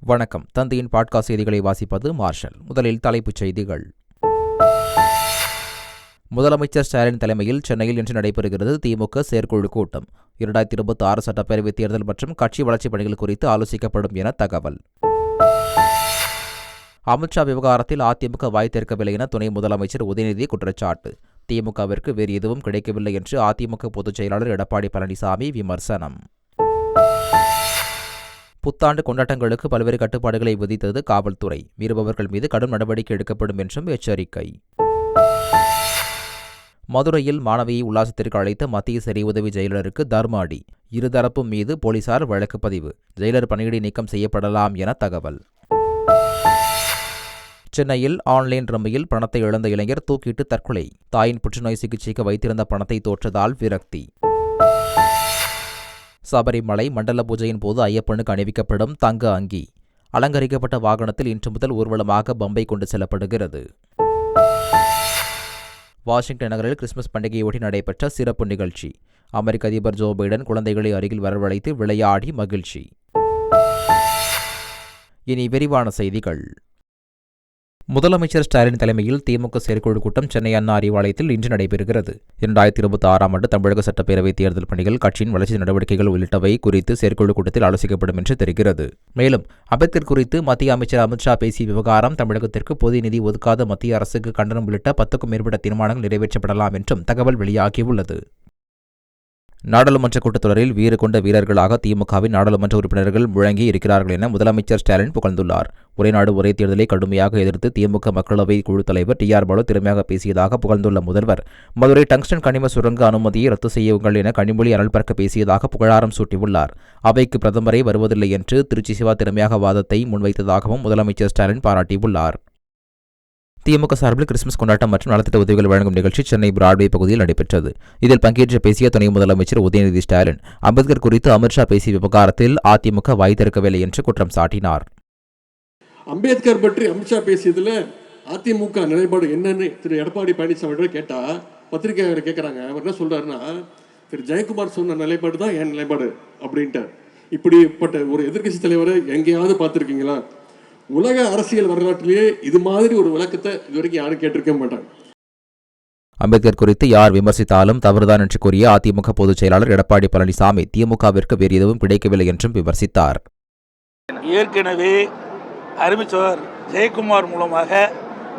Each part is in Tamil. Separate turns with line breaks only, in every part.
வணக்கம். தந்தையின் பாட்காஸ்ட் செய்திகளை வாசிப்பது மார்ஷல். முதலில் தலைப்புச் செய்திகள். முதலமைச்சர் ஸ்டாலின் தலைமையில் சென்னையில் இன்று நடைபெறுகிறது திமுக செயற்குழு கூட்டம். இரண்டாயிரத்தி இருபத்தி ஆறு சட்டப்பேரவைத் தேர்தல் மற்றும் கட்சி வளர்ச்சிப் பணிகள் குறித்து ஆலோசிக்கப்படும் என தகவல். அமித்ஷா விவகாரத்தில் அதிமுக வாய் திறக்கவில்லை என துணை முதலமைச்சர் உதயநிதி குற்றச்சாட்டு. திமுகவிற்கு வேறு எதுவும் கிடைக்கவில்லை என்று அதிமுக பொதுச் செயலாளர் எடப்பாடி பழனிசாமி விமர்சனம். புத்தாண்டு கொண்டாட்டங்களுக்கு பல்வேறு கட்டுப்பாடுகளை விதித்தது காவல்துறை. மீறுபவர்கள் மீது கடும் நடவடிக்கை எடுக்கப்படும் என்றும் எச்சரிக்கை. மதுரையில் மாணவியை உல்லாசத்திற்கு அழைத்த மத்திய சிறை உதவி ஜெயிலருக்கு தர்மாடி. இருதரப்பும் மீது போலீசார் வழக்கு பதிவு. ஜெயிலர் பணியிடை நீக்கம் செய்யப்படலாம் என தகவல். சென்னையில் ஆன்லைன் ரம்மியில் பணத்தை இழந்த இளைஞர் தூக்கிட்டு தற்கொலை. தாயின் புற்றுநோய் சிகிச்சைக்கு வைத்திருந்த பணத்தை தோற்றதால் விரக்தி. சபரிமலை மண்டல பூஜையின் போது ஐயப்பனுக்கு அணிவிக்கப்படும் தங்க அங்கி. அலங்கரிக்கப்பட்ட வாகனத்தில் இன்று முதல் ஊர்வலமாக பம்பை கொண்டு செல்லப்படுகிறது. வாஷிங்டன் நகரில் கிறிஸ்துமஸ் பண்டிகையொட்டி நடைபெற்ற சிறப்பு நிகழ்ச்சி. அமெரிக்க அதிபர் ஜோ பைடன் குழந்தைகளை அருகில் வரவழைத்து விளையாடி மகிழ்ச்சி. இனி விரிவான செய்திகள். முதலமைச்சர் ஸ்டாலின் தலைமையில் திமுக செயற்குழு கூட்டம் சென்னை அண்ணா அறிவாலயத்தில் இன்று நடைபெறுகிறது. இரண்டாயிரத்தி இருபத்தி ஆறாம் ஆண்டு தமிழக சட்டப்பேரவைத் தேர்தல் பணிகள் கட்சியின் வளர்ச்சி நடவடிக்கைகள் உள்ளிட்டவை குறித்து செயற்குழு கூட்டத்தில் ஆலோசிக்கப்படும் என்று தெரிகிறது. மேலும் அம்பேத்கர் குறித்து மத்திய அமைச்சர் அமித்ஷா பேசிய விவகாரம் தமிழகத்திற்கு பொது நிதி ஒதுக்காத மத்திய அரசுக்கு கண்டனம் உள்ளிட்ட பத்துக்கும் மேற்பட்ட தீர்மானங்கள் நிறைவேற்றப்படலாம் என்றும் தகவல் வெளியாகியுள்ளது. நாடாளுமன்ற கூட்டத்தொடரில் வீறு கொண்ட வீரர்களாக திமுகவின் நாடாளுமன்ற உறுப்பினர்கள் முழங்கி இருக்கிறார்கள் என முதலமைச்சர் ஸ்டாலின் புகழ்ந்துள்ளார். ஒரே நாடு ஒரே தேர்தலை கடுமையாக எதிர்த்து திமுக மக்களவை குழு தலைவர் டி ஆர் பாலு திறமையாக பேசியதாக புகழ்ந்துள்ள முதல்வர். மதுரை டங்ஸ்டன் கனிம சுரங்க அனுமதியை ரத்து செய்யுங்கள் என கனிமொழி அனல் பறக்க பேசியதாக புகழாரம் சூட்டியுள்ளார். அவைக்கு பிரதமரே வருவதில்லை என்று திருச்சி சிவா திறமையாக வாதத்தை முன்வைத்ததாகவும் முதலமைச்சர் ஸ்டாலின் பாராட்டியுள்ளார். திமுக சார்பில் கிறிஸ்துமஸ் கொண்டாட்டம் மற்றும் நலத்திட்ட உதவிகள் வழங்கும் நிகழ்ச்சி சென்னை பிராட்வே பகுதியில் நடைபெற்றது. இதில் பங்கேற்று பேசிய துணை முதலமைச்சர் உதயநிதி ஸ்டாலின் அம்பேத்கர் குறித்து அமித்ஷா பேசிய விவகாரத்தில் அதிமுக வாய் திறக்கவில்லை என்று குற்றம் சாட்டினார்.
அம்பேத்கர் பற்றி அமித்ஷா பேசியதுல அதிமுக நிலைப்பாடு என்னன்னு திரு எடப்பாடி பழனிசாமி கேட்டா பத்திரிகையாளர் கேட்குறாங்க அவர் என்ன சொல்றாருன்னா திரு ஜெயக்குமார் சொன்ன நிலைப்பாடு தான் என் நிலைப்பாடு அப்படின்ட்டார். இப்படிப்பட்ட ஒரு எதிர்க்கட்சி தலைவரை எங்கேயாவது பார்த்துருக்கீங்களா? உலக அரசியல் வரலாற்றிலேயே இது மாதிரி ஒரு விளக்கத்தை இது வரைக்கும் யாரும் கேட்டிருக்க மாட்டாங்க.
அம்பேத்கர் குறித்து யார் விமர்சித்தாலும் தவறுதான் என்று கூறிய அதிமுக பொதுச் செயலாளர் எடப்பாடி பழனிசாமி திமுகவிற்கு வேறு எதுவும் கிடைக்கவில்லை என்றும் விமர்சித்தார்.
ஏற்கனவே அறிவிச்சவர் ஜெயக்குமார் மூலமாக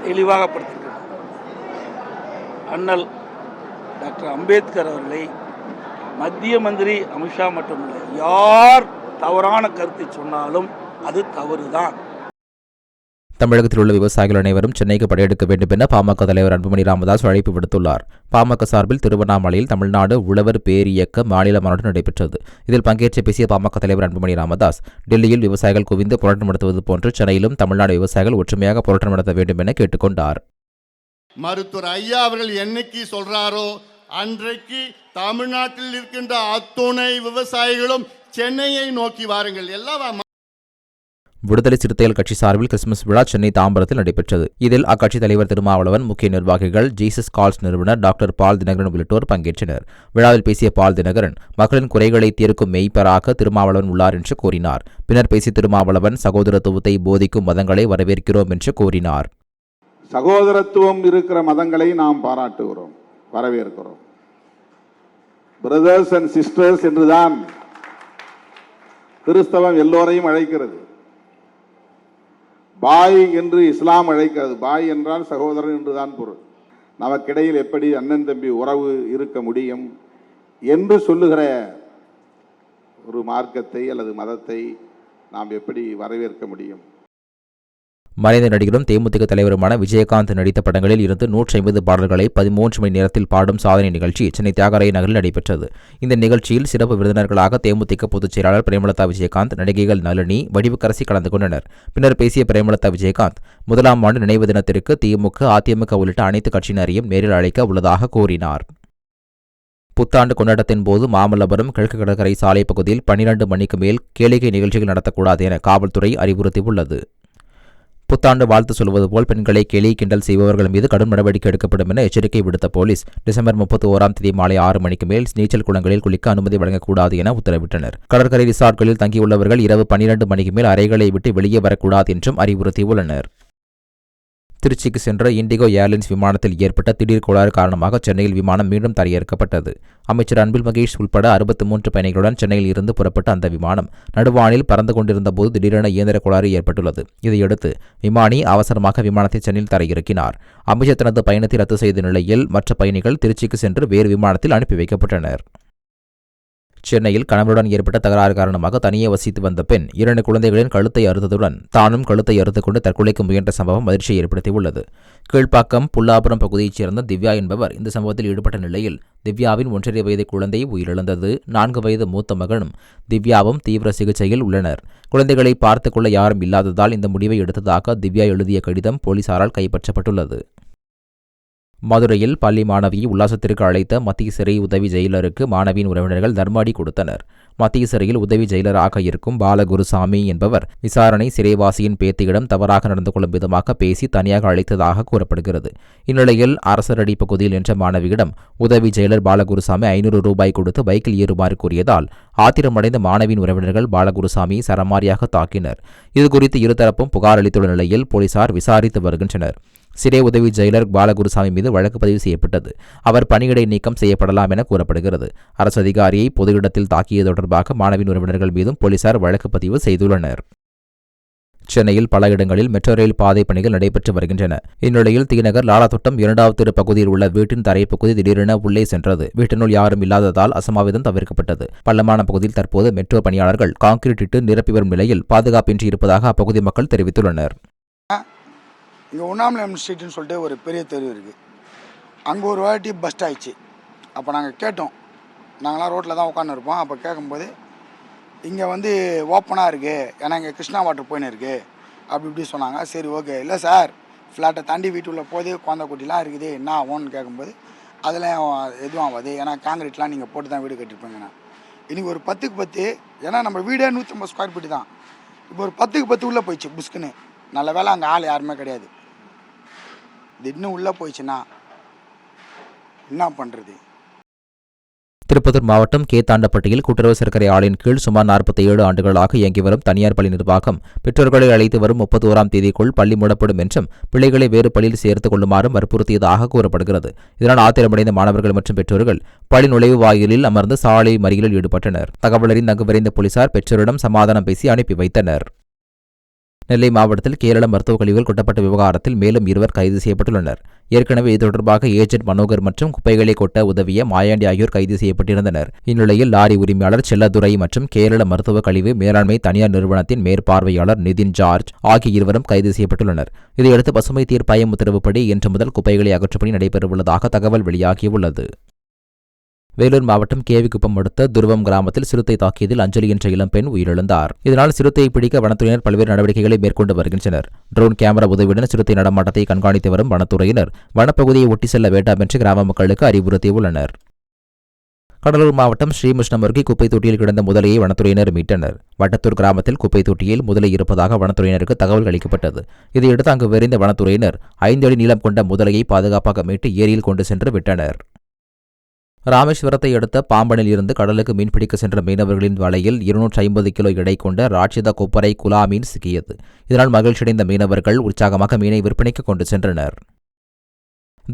தெளிவாக படுத்திருக்கிறார். அண்ணல் டாக்டர் அம்பேத்கர் அவர்களை மத்திய மந்திரி அமித்ஷா மட்டுமில்லை யார் தவறான கருத்தை சொன்னாலும் அது தவறுதான்.
தமிழகத்தில் உள்ள விவசாயிகள் அனைவரும் சென்னைக்கு படையெடுக்க வேண்டும் என பாமக தலைவர் அன்புமணி ராமதாஸ் அழைப்பு விடுத்துள்ளார். பாமக சார்பில் திருவண்ணாமலையில் தமிழ்நாடு உழவர் பேரியக்க மாநில மாநாடு நடைபெற்றது. இதில் பங்கேற்று பேசிய பாமக தலைவர் அன்புமணி ராமதாஸ் டெல்லியில் விவசாயிகள் குவிந்து போராட்டம் நடத்துவது போன்று சென்னையிலும் தமிழ்நாடு விவசாயிகள் ஒற்றுமையாக போராட்டம் நடத்த வேண்டும் என கேட்டுக்கொண்டார்
மருத்துவர் ஐயா அவர்கள் என்னைக்கு சொல்றாரோ அன்றைக்கு தமிழ்நாட்டில் இருக்கின்ற அத்துணை விவசாயிகளும் சென்னையை நோக்கி வாருங்கள். எல்லாம்
விடுதலை சிறுத்தைகள் கட்சி சார்பில் கிறிஸ்துமஸ் விழா சென்னை தாம்பரத்தில் நடைபெற்றது. இதில் அக்கட்சி தலைவர் திருமாவளவன் முக்கிய நிர்வாகிகள் ஜீசஸ் கால்ஸ் நிறுவனர் டாக்டர் பால் தினகரன் உள்ளிட்டோர் பங்கேற்றனர். விழாவில் பேசிய பால் தினகரன் மக்களின் குறைகளை தீர்க்கும் மெய்ப்பராக திருமாவளவன் உள்ளார் என்று கூறினார். பின்னர் பேசிய திருமாவளவன் சகோதரத்துவத்தை போதிக்கும் மதங்களை வரவேற்கிறோம் என்று கூறினார்.
சகோதரத்துவம் இருக்கிற மதங்களை நாம் பாராட்டுகிறோம் வரவேற்கிறோம். பிரதர்ஸ் அண்ட் சிஸ்டர்ஸ் என்றுதான் கிறிஸ்தவம் எல்லோரையும் அழைக்கிறது. பாய் என்று இஸ்லாம் அழைக்கிறது பாய் என்றால் சகோதரன் என்றுதான் பொருள். நமக்கிடையில் எப்படி அண்ணன் தம்பி உறவு இருக்க முடியும் என்று சொல்லுகிற ஒரு மார்க்கத்தை அல்லது மதத்தை நாம் எப்படி வரவேற்க முடியும்?
மறைந்த நடிகரும் தேமுதிக தலைவருமான விஜயகாந்த் நடித்த படங்களில் இருந்து நூற்றி ஐம்பது பாடல்களை பதிமூன்று மணி நேரத்தில் பாடும் சாதனை நிகழ்ச்சி சென்னை தியாகராய நகரில் நடைபெற்றது. இந்த நிகழ்ச்சியில் சிறப்பு விருந்தினர்களாக தேமுதிக பொதுச் செயலாளர் பிரேமலதா விஜயகாந்த் நடிகைகள் நளினி வடிவுக்கரசி கலந்து கொண்டனர். பின்னர் பேசிய பிரேமலதா விஜயகாந்த் முதலாம் ஆண்டு நினைவு தினத்திற்கு திமுக அதிமுக உள்ளிட்ட அனைத்து கட்சியினரையும் நேரில் அழைக்க உள்ளதாக கூறினார். புத்தாண்டு கொண்டாட்டத்தின் போது மாமல்லபுரம் கிழக்கு கடற்கரை சாலை பகுதியில் பனிரண்டு மணிக்கு மேல் கேளிக்கை நிகழ்ச்சிகள் நடத்தக்கூடாது என காவல்துறை அறிவுறுத்தியுள்ளது. புத்தாண்டு வாழ்த்து சொல்வது போல் பெண்களை கேலி கிண்டல் செய்பவர்கள் மீது கடும் நடவடிக்கை எடுக்கப்படும் என எச்சரிக்கை விடுத்த போலீஸ் டிசம்பர் முப்பத்தி ஓராம் தேதி மாலை ஆறு மணிக்கு மேல் நீச்சல் குளங்களில் குளிக்க அனுமதி வழங்கக்கூடாது என உத்தரவிட்டனர். கடற்கரை ரிசார்ட்களில் தங்கியுள்ளவர்கள் இரவு பனிரெண்டு மணிக்கு மேல் அறைகளை விட்டு வெளியே வரக்கூடாது என்றும் அறிவுறுத்தியுள்ளனர். திருச்சிக்கு சென்ற இண்டிகோ ஏர்லைன்ஸ் விமானத்தில் ஏற்பட்ட திடீர் கோளாறு காரணமாக சென்னையில் விமானம் மீண்டும் தரையிறக்கப்பட்டது. அமைச்சர் அன்பில் மகேஷ் உள்பட அறுபத்தி மூன்று பயணிகளுடன் சென்னையில் இருந்து புறப்பட்ட அந்த விமானம் நடுவானில் பறந்து கொண்டிருந்த போது திடீரென இயந்திர கோளாறு ஏற்பட்டுள்ளது. இதையடுத்து விமானி அவசரமாக விமானத்தை சென்னையில் தரையிறக்கினார். அமைச்சர் தனது பயணத்தை ரத்து செய்த நிலையில் மற்ற பயணிகள் திருச்சிக்கு சென்று வேறு விமானத்தில் அனுப்பி வைக்கப்பட்டனர். சென்னையில் கணவருடன் ஏற்பட்ட தகராறு காரணமாக தனியே வசித்து வந்த பெண் இரண்டு குழந்தைகளின் கழுத்தை அறுத்ததுடன் தானும் கழுத்தை அறுத்து கொண்டு தற்கொலைக்கு முயன்ற சம்பவம் அதிர்ச்சியை ஏற்படுத்தியுள்ளது. கீழ்ப்பாக்கம் புல்லாபுரம் பகுதியைச் சேர்ந்த திவ்யா என்பவர் இந்த சம்பவத்தில் ஈடுபட்ட நிலையில் திவ்யாவின் ஒன்றரை வயது குழந்தை உயிரிழந்தது. நான்கு வயது மூத்த மகனும் திவ்யாவும் தீவிர சிகிச்சையில் உள்ளனர். குழந்தைகளை பார்த்துக்கொள்ள யாரும் இல்லாததால் இந்த முடிவை எடுத்ததாக திவ்யா எழுதிய கடிதம் போலீசாரால் கைப்பற்றப்பட்டுள்ளது. மதுரையில் பள்ளி மாணவியை உல்லாசத்திற்கு அழைத்த மத்திய சிறை உதவி ஜெயிலருக்கு மாணவியின் உறவினர்கள் தர்மாடி கொடுத்தனர். மத்திய சிறையில் உதவி ஜெயிலராக இருக்கும் பாலகுருசாமி என்பவர் விசாரணை சிறைவாசியின் பேத்தியிடம் தவறாக நடந்து கொள்ளும் விதமாக பேசி தனியாக அழைத்ததாக கூறப்படுகிறது. இந்நிலையில் அரசரடி பகுதியில் என்ற மாணவியிடம் உதவி ஜெயிலர் பாலகுருசாமி ஐநூறு ரூபாய் கொடுத்து பைக்கில் ஏறுமாறு கூறியதால் ஆத்திரமடைந்த மாணவியின் உறவினர்கள் பாலகுருசாமியை சரமாரியாக தாக்கினர். இதுகுறித்து இருதரப்பும் புகார் அளித்துள்ள நிலையில் போலீசார் விசாரித்து வருகின்றனர். சிறை உதவி ஜெயிலர் பாலகுருசாமி மீது வழக்கு பதிவு செய்யப்பட்டது. அவர் பணியிடை நீக்கம் செய்யப்படலாம் என கூறப்படுகிறது. அரசு அதிகாரியை பொது இடத்தில் தாக்கியது தொடர்பாக மாணவின் உறவினர்கள் மீதும் போலீசார் வழக்கு பதிவு செய்துள்ளனர். சென்னையில் பல இடங்களில் மெட்ரோ ரயில் பாதை பணிகள் நடைபெற்று வருகின்றன. இந்நிலையில் தீநகர் லாலாத்தோட்டம் இரண்டாவது திரு பகுதியில் உள்ள வீட்டின் தரைப்பகுதி திடீரென உள்ளே சென்றது. வீட்டினுள் யாரும் இல்லாததால் அசம்பாவிதம் தவிர்க்கப்பட்டது. பள்ளமான பகுதியில் தற்போது மெட்ரோ பணியாளர்கள் கான்கிரீட் இட்டு நிரப்பி வரும் நிலையில் பாதுகாப்பின்றி இருப்பதாக அப்பகுதி மக்கள் தெரிவித்துள்ளனர்.
இங்கே உண்ணாமலையம் ஸ்ட்ரீட்னு சொல்லிட்டு ஒரு பெரிய தெரு இருக்குது அங்கே ஒரு வாட்டி பஸ்ட் ஆயிடுச்சு. அப்போ நாங்கள் கேட்டோம். நாங்களாம் ரோட்டில் தான் உட்காந்துருப்போம் அப்போ கேட்கும்போது இங்கே வந்து ஓப்பனாக இருக்குது ஏன்னா இங்கே கிருஷ்ணா வாட்டர் போயின்னு இருக்குது அப்படி இப்படி சொன்னாங்க. சரி ஓகே இல்லை சார் ஃப்ளாட்டை தாண்டி வீட்டுக்குள்ளே போது குழந்தை குட்டிலாம் இருக்குது. என்ன ஆகும்னு கேட்கும்போது அதெல்லாம் எதுவும் ஆகாது. ஏன்னா காங்கிரீட்லாம் நீங்கள் போட்டு தான் வீடு கட்டிருப்பீங்கண்ணா இன்றைக்கி ஒரு பத்துக்கு பத்து ஏன்னா நம்ம வீடே நூற்றம்பது ஸ்கொயர் ஃபீட்டு தான். இப்போ ஒரு பத்துக்கு பத்து உள்ளே போயிடுச்சு புஷ்குன்னு நல்ல வேளை அங்கே ஆள் யாருமே கிடையாது. திடீர்னு உள்ளே போயிடுச்சுன்னா என்ன பண்ணுறது?
திருப்பத்தூர் மாவட்டம் கேத்தாண்டப்பட்டியில் கூட்டுறவு சர்க்கரை ஆலையின் கீழ் சுமார் நாற்பத்தி ஏழு ஆண்டுகளாக இயங்கி வரும் தனியார் பள்ளி நிர்வாகம் பெற்றோர்களை அழைத்து வரும் முப்பத்தி ஓராம் தேதிக்குள் பள்ளி மூடப்படும் என்றும் பிள்ளைகளை வேறு பள்ளியில் சேர்த்துக் கொள்ளுமாறும் வற்புறுத்தியதாக கூறப்படுகிறது. இதனால் ஆத்திரமடைந்த மாணவர்கள் மற்றும் பெற்றோர்கள் பள்ளி நுழைவு வாயிலில் அமர்ந்து சாலை மறியலில் ஈடுபட்டனர். தகவலறிந்து அங்கு விரைந்த போலீசார் பெற்றோரிடம் சமாதானம் பேசி அனுப்பி வைத்தனர். நெல்லை மாவட்டத்தில் கேரள மருத்துவக் கழிவுகள் கொட்டப்பட்ட விவகாரத்தில் மேலும் இருவர் கைது செய்யப்பட்டுள்ளனர். ஏற்கனவே இது தொடர்பாக ஏஜென்ட் மனோகர் மற்றும் குப்பைகளை கொட்ட உதவிய மாயாண்டி ஆகியோர் கைது செய்யப்பட்டிருந்தனர். இந்நிலையில் லாரி உரிமையாளர் செல்லதுரை மற்றும் கேரள மருத்துவக் கழிவு மேலாண்மை தனியார் நிறுவனத்தின் மேற்பார்வையாளர் நிதின் ஜார்ஜ் ஆகிய இருவரும் கைது செய்யப்பட்டுள்ளனர். இதையடுத்து பசுமை தீர்ப்பாயம் உத்தரவுப்படி இன்று முதல் குப்பைகளை அகற்றும் பணி நடைபெறவுள்ளதாக தகவல் வெளியாகியுள்ளது. வேலூர் மாவட்டம் கேவிக்குப்பம் அடுத்த துருவம் கிராமத்தில் சிறுத்தை தாக்கியதில் அஞ்சலி என்ற இளம்பெண் உயிரிழந்தார். இதனால் சிறுத்தையை பிடிக்க வனத்துறையினர் பல்வேறு நடவடிக்கைகளை மேற்கொண்டு வருகின்றனர். ட்ரோன் கேமரா உதவியுடன் சிறுத்தை நடமாட்டத்தை கண்காணித்து வரும் வனத்துறையினர் வனப்பகுதியை ஒட்டி செல்ல வேண்டாம் என்று கிராம மக்களுக்கு அறிவுறுத்தியுள்ளனர் கடலூர் மாவட்டம் ஸ்ரீமுஷ்ணம் அருகே குப்பை தொட்டியில் கிடந்த முதலையை வனத்துறையினர் மீட்டனர். வட்டத்தூர் கிராமத்தில் குப்பை தொட்டியில் முதலை இருப்பதாக வனத்துறையினருக்கு தகவல் அளிக்கப்பட்டது. இதையடுத்து அங்கு விரைந்த வனத்துறையினர் ஐந்து அடி நீளம் கொண்ட முதலையை பாதுகாப்பாக மீட்டு ஏரியில் கொண்டு சென்று விட்டனர். ராமேஸ்வரத்தை அடுத்த பாம்பனில் இருந்து கடலுக்கு மீன்பிடிக்க சென்ற மீனவர்களின் வலையில் இருநூற்றி ஐம்பது கிலோ எடை கொண்ட ராட்சித கொப்பரை குலா மீன் சிக்கியது. இதனால் மகிழ்ச்சியடைந்த மீனவர்கள் உற்சாகமாக மீனை விற்பனைக்கு கொண்டு சென்றனர்.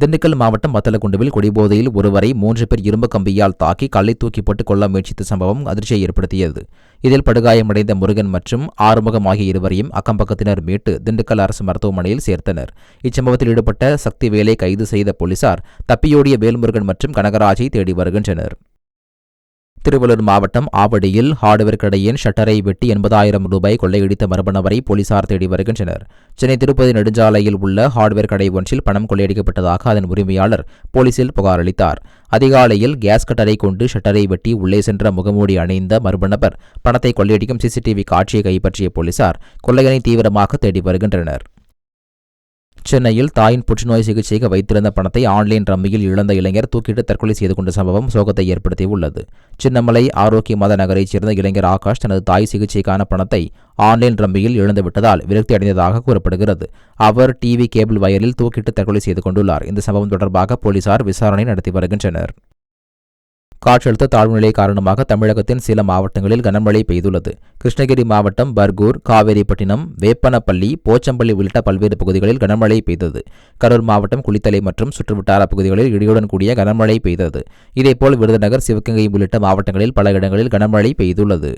திண்டுக்கல் மாவட்டம் வத்தலக்குண்டுவில் குடிபோதையில் ஒருவரை மூன்று பேர் இரும்பு கம்பியால் தாக்கி கல்லை தூக்கி போட்டு கொல்ல முயற்சித்த சம்பவம் அதிர்ச்சியை ஏற்படுத்தியது. இதில் படுகாயமடைந்த முருகன் மற்றும் ஆறுமுகம் ஆகிய இருவரையும் அக்கம்பக்கத்தினர் மீட்டு திண்டுக்கல் அரசு மருத்துவமனையில் சேர்த்தனர். இச்சம்பவத்தில் ஈடுபட்ட சக்திவேலை கைது செய்த போலீசார் தப்பியோடிய வேல்முருகன் மற்றும் கனகராஜை தேடி வருகின்றனர். திருவள்ளூர் மாவட்டம் ஆவடியில் ஹார்ட்வேர் கடையின் ஷட்டரை வெட்டி எண்பதாயிரம் ரூபாய் கொள்ளையடித்த மர்ம நபரை போலீசார் தேடி வருகின்றனர். சென்னை திருப்பதி நெடுஞ்சாலையில் உள்ள ஹார்ட்வேர் கடை ஒன்றில் பணம் கொள்ளையடிக்கப்பட்டதாக அதன் உரிமையாளர் போலீசில் புகார் அளித்தார். அதிகாலையில் கேஸ் கட்டரை கொண்டு ஷட்டரை வெட்டி உள்ளே சென்ற முகமூடி அணிந்த மர்ம நபர் பணத்தை கொள்ளையடிக்கும் சிசிடிவி காட்சியை கைப்பற்றிய போலீசார் கொள்ளையனை தீவிரமாக தேடி வருகின்றனர். சென்னையில் தாயின் புற்றுநோய் சிகிச்சைக்கு வைத்திருந்த பணத்தை ஆன்லைன் ரம்மியில் இழந்த இளைஞர் தூக்கிட்டு தற்கொலை செய்து கொண்ட சம்பவம் சோகத்தை ஏற்படுத்தியுள்ளது. சின்னமலை ஆரோக்கிய மத நகரைச் சேர்ந்த இளைஞர் ஆகாஷ் தனது தாய் சிகிச்சைக்கான பணத்தை ஆன்லைன் ரம்மியில் இழந்துவிட்டதால் விரக்தி அடைந்ததாக கூறப்படுகிறது. அவர் டிவி கேபிள் வயரில் தூக்கிட்டு தற்கொலை செய்து கொண்டுள்ளார். இந்த சம்பவம் தொடர்பாக போலீசார் விசாரணை நடத்தி வருகின்றனர். காற்றழுத்த தாழ்வுநிலை காரணமாக தமிழகத்தின் சில மாவட்டங்களில் கனமழை பெய்துள்ளது. கிருஷ்ணகிரி மாவட்டம் பர்கூர் காவேரிப்பட்டினம் வேப்பனப்பள்ளி போச்சம்பள்ளி உள்ளிட்ட பல்வேறு பகுதிகளில் கனமழை பெய்தது. கரூர் மாவட்டம் குளித்தலை மற்றும் சுற்றுவட்டார பகுதிகளில் இடியுடன் கூடிய கனமழை பெய்தது. இதேபோல் விருதுநகர் சிவகங்கை உள்ளிட்ட மாவட்டங்களில் பல இடங்களில் கனமழை பெய்துள்ளது.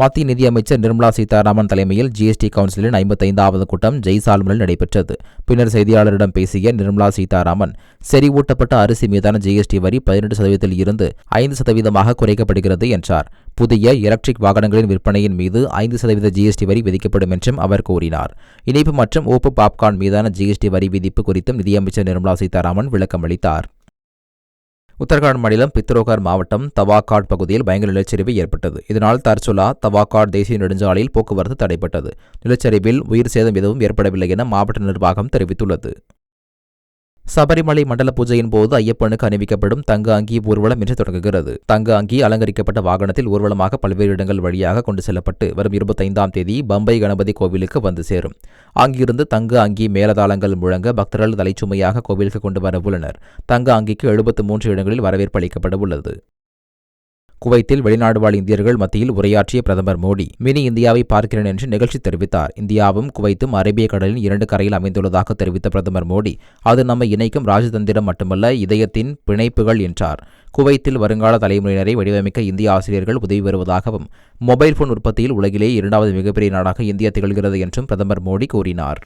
மத்திய நிதியமைச்சர் நிர்மலா சீதாராமன் தலைமையில் ஜிஎஸ்டி கவுன்சிலின் ஐம்பத்தைந்தாவது கூட்டம் ஜெய்சால்மரில் நடைபெற்றது. பின்னர் செய்தியாளரிடம் பேசிய நிர்மலா சீதாராமன் செறிவூட்டப்பட்ட அரிசி மீதான ஜிஎஸ்டி வரி பதினெட்டு சதவீதத்தில் இருந்து ஐந்து சதவீதமாக குறைக்கப்படுகிறது என்றார். புதிய எலக்ட்ரிக் வாகனங்களின் விற்பனையின் மீது ஐந்து சதவீத ஜிஎஸ்டி வரி விதிக்கப்படும் என்றும் அவர் கூறினார். இனிப்பு மற்றும் ஓப்பு பாப்கார்ன் மீதான ஜிஎஸ்டி வரி விதிப்பு குறித்தும் நிதியமைச்சர் நிர்மலா சீதாராமன் விளக்கமளித்தார். உத்தரகாண்ட் மாநிலம் பித்ரோகர் மாவட்டம் தவாகாட் பகுதியில் பயங்கர நிலச்சரிவு ஏற்பட்டது. இதனால் தர்சுலா தவாகாட் தேசிய நெடுஞ்சாலையில் போக்குவரத்து தடைப்பட்டது நிலச்சரிவில் உயிர் சேதம் எதுவும் ஏற்படவில்லை என மாவட்ட நிர்வாகம் தெரிவித்துள்ளது. சபரிமலை மண்டல பூஜையின் போது ஐயப்பனுக்கு அணிவிக்கப்படும் தங்க அங்கி ஊர்வலம் இன்று தொடங்குகிறது. தங்க அங்கி அலங்கரிக்கப்பட்ட வாகனத்தில் ஊர்வலமாக பல்வேறு இடங்கள் வழியாக கொண்டு செல்லப்பட்டு வரும் இருபத்தைந்தாம் தேதி பம்பை கணபதி கோவிலுக்கு வந்து சேரும். அங்கிருந்து தங்க அங்கி மேலதாளங்கள் முழங்க பக்தர்கள் தலைச்சுமையாக கோவிலுக்கு கொண்டு வர உள்ளனர். தங்க அங்கிக்கு எழுபத்து மூன்று இடங்களில் வரவேற்பு அளிக்கப்பட உள்ளது. குவைத்தில் வெளிநாடு வாழ் இந்தியர்கள் மத்தியில் உரையாற்றிய பிரதமர் மோடி மினி இந்தியாவை பார்க்கிறேன் என்று நிகழ்ச்சி தெரிவித்தார். இந்தியாவும் குவைத்தும் அரேபிய கடலின் இரண்டு கரையில் அமைந்துள்ளதாக தெரிவித்த பிரதமர் மோடி அது நம்மை இணைக்கும் ராஜதந்திரம் மட்டுமல்ல இதயத்தின் பிணைப்புகள் என்றார். குவைத்தில் வருங்கால தலைமுறையினரை வடிவமைக்க இந்திய ஆசிரியர்கள் உதவி வருவதாகவும் மொபைல் போன் உற்பத்தியில் உலகிலேயே இரண்டாவது மிகப்பெரிய நாடாக இந்தியா திகழ்கிறது என்றும் பிரதமர் மோடி கூறினார்.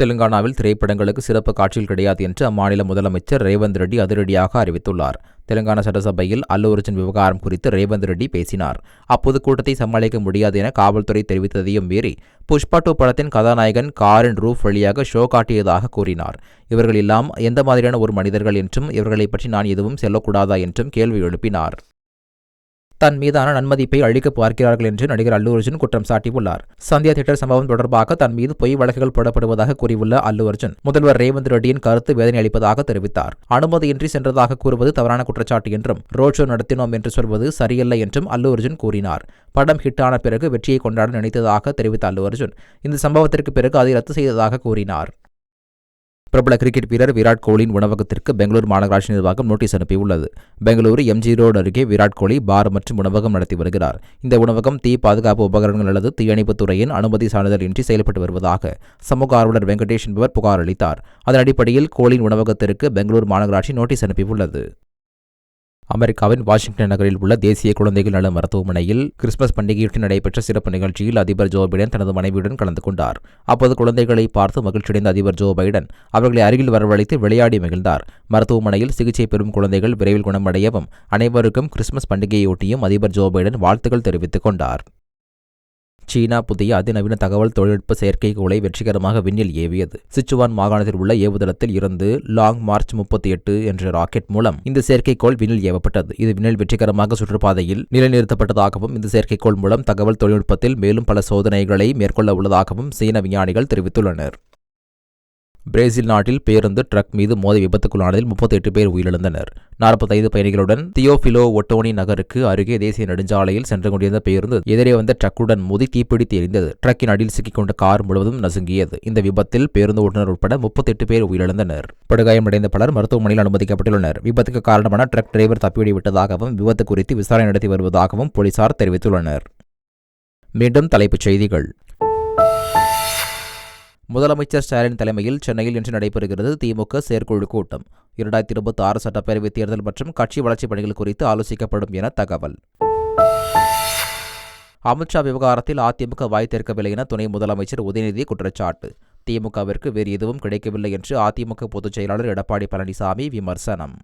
தெலுங்கானாவில் திரைப்படங்களுக்கு சிறப்பு காட்சிகள் கிடையாது என்று அம்மாநில முதலமைச்சர் ரேவந்த் ரெட்டி அதிரடியாக அறிவித்துள்ளார். தெலுங்கானா சட்டசபையில் அல்லு அர்ஜுன் விவகாரம் குறித்து ரேவந்த் ரெட்டி பேசினார். அப்போது கூட்டத்தை சமாளிக்க முடியாது என காவல்துறை தெரிவித்ததையும் மீறி புஷ்பா டூ படத்தின் கதாநாயகன் காரின் ரூஃப் வழியாக ஷோ காட்டியதாக கூறினார். இவர்கள் எல்லாம் எந்த மாதிரியான ஒரு மனிதர்கள் என்றும் இவர்களை பற்றி நான் எதுவும் செல்லக்கூடாதா என்றும் கேள்வி எழுப்பினார். தன் மீதான நன்மதிப்பை அழிக்க பார்க்கிறார்கள் என்று நடிகர் அல்லு அர்ஜுன் குற்றம் சாட்டியுள்ளார். சந்தியா தியேட்டர் சம்பவம் தொடர்பாக தன் மீது பொய் வழக்குகள் போடப்படுவதாக கூறியுள்ள அல்லு அர்ஜுன் முதல்வர் ரேவந்த் ரெட்டியின் கருத்து வேதனை அளிப்பதாக தெரிவித்தார். அனுமதியின்றி சென்றதாக கூறுவது தவறான குற்றச்சாட்டு என்றும் ரோட் ஷோ நடத்தினோம் என்று சொல்வது சரியல்ல என்றும் அல்லு அர்ஜுன் கூறினார். படம் ஹிட்டான பிறகு வெற்றியை கொண்டாட நினைத்ததாக தெரிவித்த அல்லு அர்ஜுன் இந்த சம்பவத்திற்கு பிறகு அதை ரத்து செய்ததாக கூறினார். பிரபல கிரிக்கெட் வீரர் விராட் கோலியின் உணவகத்திற்கு பெங்களூரு மாநகராட்சி நிர்வாகம் நோட்டீஸ் அனுப்பியுள்ளது. பெங்களூரு எம்ஜி ரோடு அருகே விராட் கோலி பார் மற்றும் உணவகம் நடத்தி வருகிறார். இந்த உணவகம் தீ பாதுகாப்பு உபகரணங்கள் அல்லது தீயணைப்புத் துறையின் அனுமதி சான்றிதழ் இன்றி செயல்பட்டு வருவதாக சமூக ஆர்வலர் வெங்கடேஷ் என்பவர் புகார் அளித்தார். அதன் அடிப்படையில் கோலியின் உணவகத்திற்கு பெங்களூரு மாநகராட்சி நோட்டீஸ் அனுப்பியுள்ளது. அமெரிக்காவின் வாஷிங்டன் நகரில் உள்ள தேசிய குழந்தைகள் நல மருத்துவமனையில் கிறிஸ்துமஸ் பண்டிகையொட்டி நடைபெற்ற சிறப்பு நிகழ்ச்சியில் அதிபர் ஜோ பைடன் தனது மனைவியுடன் கலந்து கொண்டார். அப்போது குழந்தைகளை பார்த்து மகிழ்ச்சியடைந்த அதிபர் ஜோ பைடன் அவர்களை அருகில் வரவழைத்து விளையாடி மகிழ்ந்தார். மருத்துவமனையில் சிகிச்சை பெறும் குழந்தைகள் விரைவில் குணமடையவும் அனைவருக்கும் கிறிஸ்துமஸ் பண்டிகையொட்டியும் அதிபர் ஜோ பைடன் வாழ்த்துக்கள் தெரிவித்துக் கொண்டார். சீனா புதிய அதிநவீன தகவல் தொழில்நுட்ப செயற்கைக்கோளை வெற்றிகரமாக விண்ணில் ஏவியது. சிச்சுவான் மாகாணத்தில் உள்ள ஏவுதளத்தில் இருந்து லாங் மார்ச் முப்பத்தி எட்டு என்ற ராக்கெட் மூலம் இந்த செயற்கைக்கோள் விண்ணில் ஏவப்பட்டது. இது விண்ணில் வெற்றிகரமாக சுற்றுப்பாதையில் நிலைநிறுத்தப்பட்டதாகவும் இந்த செயற்கைக்கோள் மூலம் தகவல் தொழில்நுட்பத்தில் மேலும் பல சோதனைகளை மேற்கொள்ள உள்ளதாகவும் சீன விஞ்ஞானிகள் தெரிவித்துள்ளனர். பிரேசில் நாட்டில் பேருந்து ட்ரக் மீது மோதி விபத்துக்குள்ளானதில் முப்பத்தி எட்டு பேர் உயிரிழந்தனர். நாற்பத்தைந்து பயணிகளுடன் தியோபிலோ ஒட்டோனி நகருக்கு அருகே தேசிய நெடுஞ்சாலையில் சென்று கொண்டிருந்த பேருந்து எதிரே வந்த ட்ரக்குடன் மோதி தீப்பிடித்து எரிந்தது. ட்ரக்கின் அடியில் சிக்கிக்கொண்ட கார் முழுவதும் நசுங்கியது. இந்த விபத்தில் பேருந்து ஓட்டுநர் உட்பட முப்பத்தெட்டு பேர் உயிரிழந்தனர். படுகாயமடைந்த பலர் மருத்துவமனையில் அனுமதிக்கப்பட்டுள்ளனர். விபத்துக்கு காரணமான ட்ரக் டிரைவர் தப்பியோடிவிட்டதாகவும் விபத்து குறித்து விசாரணை நடத்தி வருவதாகவும் போலீசார் தெரிவித்துள்ளனர். மீண்டும் தலைப்புச் செய்திகள். முதலமைச்சர் ஸ்டாலின் தலைமையில் சென்னையில் இன்று நடைபெறுகிறது திமுக செயற்குழு கூட்டம். இரண்டாயிரத்தி இருபத்தி ஆறு சட்டப்பேரவைத் தேர்தல் மற்றும் கட்சி வளர்ச்சிப் பணிகள் குறித்து ஆலோசிக்கப்படும் என தகவல். அமித்ஷா விவகாரத்தில் அதிமுக வாய் திறக்கவில்லை என துணை முதலமைச்சர் உதயநிதி குற்றச்சாட்டு. திமுகவிற்கு வேறு எதுவும் கிடைக்கவில்லை என்று அதிமுக பொதுச் செயலாளர் எடப்பாடி பழனிசாமி விமர்சனம்.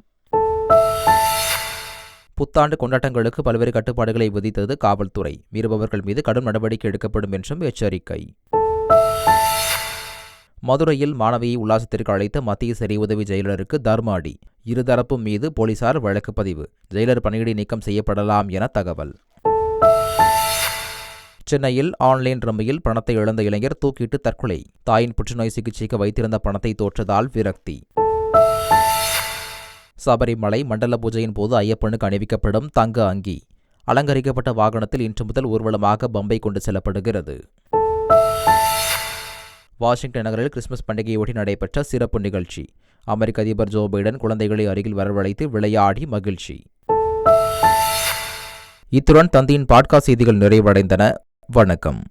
புத்தாண்டு கொண்டாட்டங்களுக்கு பல்வேறு கட்டுப்பாடுகளை விதித்தது காவல்துறை. மீறுபவர்கள் மீது கடும் நடவடிக்கை எடுக்கப்படும் என்றும் எச்சரிக்கை. மதுரையில் மாணவியை உல்லாசத்திற்கு அழைத்த மத்திய சிறை உதவி ஜெயிலருக்கு தர்மாடி இருதரப்பும் மீது போலீசார் வழக்கு பதிவு. ஜெயிலர் பணியிடை நீக்கம் செய்யப்படலாம் என தகவல். சென்னையில் ஆன்லைன் ரம்மியில் பணத்தை இழந்த இளைஞர் தூக்கிட்டு தற்கொலை. தாயின் புற்றுநோய் சிகிச்சைக்கு வைத்திருந்த பணத்தை தோற்றதால் விரக்தி. சபரிமலை மண்டல பூஜையின் போது ஐயப்பனுக்கு அணிவிக்கப்படும் தங்க அங்கி. அலங்கரிக்கப்பட்ட வாகனத்தில் இன்று முதல் ஊர்வலமாக பம்பை கொண்டு செல்லப்படுகிறது. வாஷிங்டன் நகரில் கிறிஸ்துமஸ் பண்டிகையொட்டி நடைபெற்ற சிறப்பு நிகழ்ச்சி. அமெரிக்க அதிபர் ஜோ பைடன் குழந்தைகளை அருகில் வரவழைத்து விளையாடி மகிழ்ச்சி. இத்துடன் தந்தையின் பாட்காஸ்ட் செய்திகள் நிறைவடைந்தன. வணக்கம்.